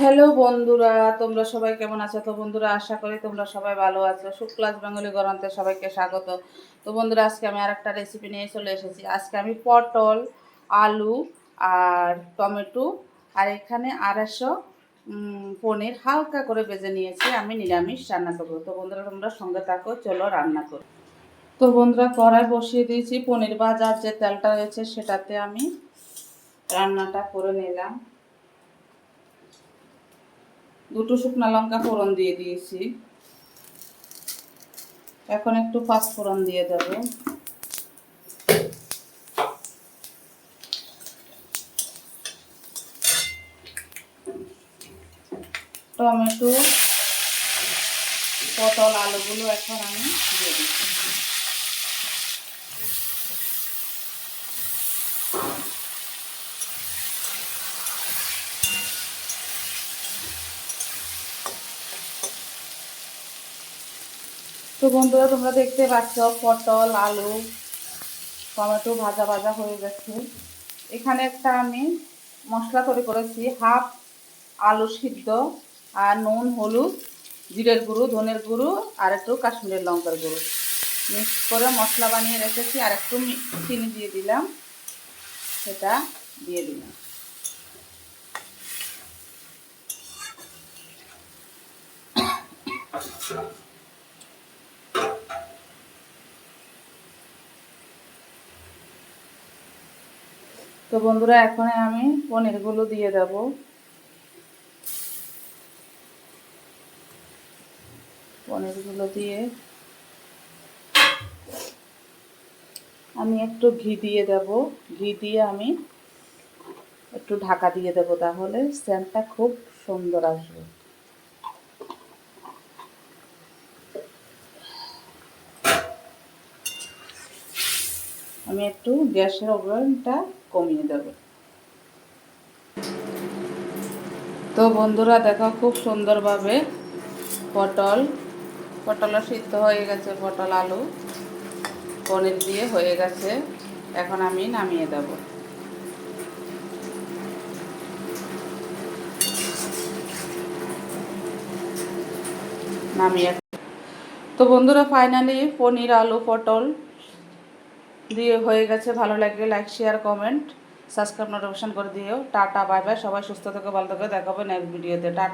Hello বন্ধুরা, তোমরা সবাই কেমন আছো? তো বন্ধুরা, আশা করি তোমরা সবাই ভালো আছো। শুক্লাস বেঙ্গলি গরমতে সবাইকে স্বাগত। তো বন্ধুরা, আজকে আমি আর একটা রেসিপি নিয়ে চলে এসেছি। আজকে আমি পটল, আলু আর টমেটো আর এখানে আড়াইশো পনির হালকা করে বেজে নিয়েছি। আমি নিরামিষ রান্না করব। তো বন্ধুরা, তোমরা সঙ্গে থাকো, চলো রান্না করো। তো বন্ধুরা, কড়াই বসিয়ে দিয়েছি। পনির বাজার যে তেলটা রয়েছে, সেটাতে আমি রান্নাটা করে নিলাম। দুটো শুকনো লঙ্কা ফোড়ন দিয়ে দিয়েছি। এখন একটু পাঁচ ফোড়ন দিয়ে দেব। টমেটো, পটল, আলুগুলো এখন আমি দিয়ে দিচ্ছি। তো বন্ধুরা, তোমরা দেখতে পাচ্ছ পটল, আলু, টমেটো ভাজা ভাজা হয়ে গেছে। এখানে একটা আমি মশলা তৈরি করেছি, হাফ আলু সিদ্ধ আর নুন, হলুদ, জিরের গুঁড়ো, ধনের গুঁড়ো আর একটু কাশ্মীরের লঙ্কার গুঁড়ো। মিক্স করে মশলা বানিয়ে রেখেছি আর একটু চিনি দিয়ে দিলাম, সেটা দিয়ে দিলাম। তো বন্ধুরা, এখন আমি পনিরগুলো দিয়ে দেব। পনিরগুলো দিয়ে আমি একটু ঘি দিয়ে দেব। ঘি দিয়ে আমি একটু ঢাকা দিয়ে দেব, তাহলে স্ট্যান্ডটা খুব সুন্দর আসবে। আমি একটু গ্যাসের ওভেনটা কমিয়ে দেব। তো বন্ধুরা, দেখো খুব সুন্দরভাবে পটল পটল সিদ্ধ হয়ে গেছে, পটল, আলু, পনির দিয়ে হয়ে গেছে। এখন আমি নামিয়ে দেব। নামিয়ে তো বন্ধুরা ফাইনালি পনির, আলু, পটল দিয়ে হয়ে গেছে, ভালো লাগলে like share comment subscribe notification করে দিও। টাটা বাই বাই সবাই সুস্থ থেকে, ভালো থেকে, দেখাবে নেক্সট ভিডিওতে টাটা।